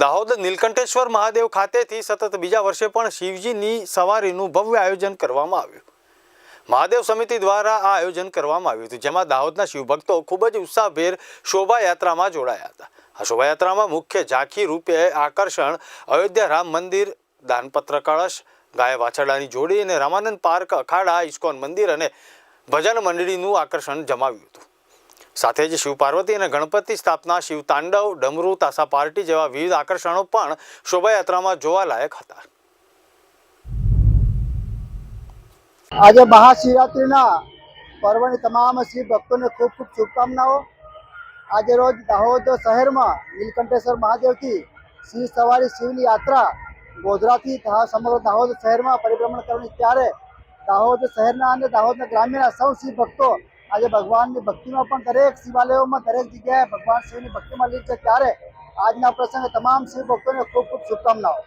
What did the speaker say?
દાહોદ નીલકંઠેશ્વર મહાદેવ ખાતેથી સતત બીજા વર્ષે પણ શિવજીની સવારીનું ભવ્ય આયોજન કરવામાં આવ્યું. મહાદેવ સમિતિ દ્વારા આ આયોજન કરવામાં આવ્યું હતું, જેમાં દાહોદના શિવભક્તો ખૂબ જ ઉત્સાહભેર શોભાયાત્રામાં જોડાયા હતા. આ શોભાયાત્રામાં મુખ્ય ઝાંખી રૂપે આકર્ષણ, અયોધ્યા રામ મંદિર, દાનપત્ર કળશ, ગાય વાછરડાની જોડી અને રામાનંદ પાર્ક, અખાડા, ઇસ્કોન મંદિર અને ભજન મંડળીનું આકર્ષણ જમાવ્યું હતું. સાથે જ શિવ પાર્વતી અને ગણપતિ સ્થાપના શિવ તાંડવ, ડમરુ, તાસા પાર્ટી જેવા વિવિધ આકર્ષણો પણ શોભાયાત્રામાં જોવાલાયક હતા. આજે મહાશિવરાત્રિના પર્વની તમામ શ્રી ભક્તોને ખૂબ ખૂબ શુભકામનાઓ. આજે રોજ દાહોદ શહેરમાં નીલકંઠેશ્વર મહાદેવથી શિવ સવારી શિવની યાત્રા ગોધરાથી સમગ્ર દાહોદ શહેરમાં પરિભ્રમણ કરવાની ત્યારે દાહોદ શહેરના અને દાહોદના ગ્રામ્યના સૌ શિવ ભક્તો આજે ભગવાનની ભક્તિમાં પણ દરેક શિવાલયોમાં દરેક જગ્યાએ ભગવાન શિવની ભક્તિમાં લીન છે. ત્યારે આજના પ્રસંગે તમામ શિવ ભક્તોને ખૂબ ખૂબ શુભકામનાઓ.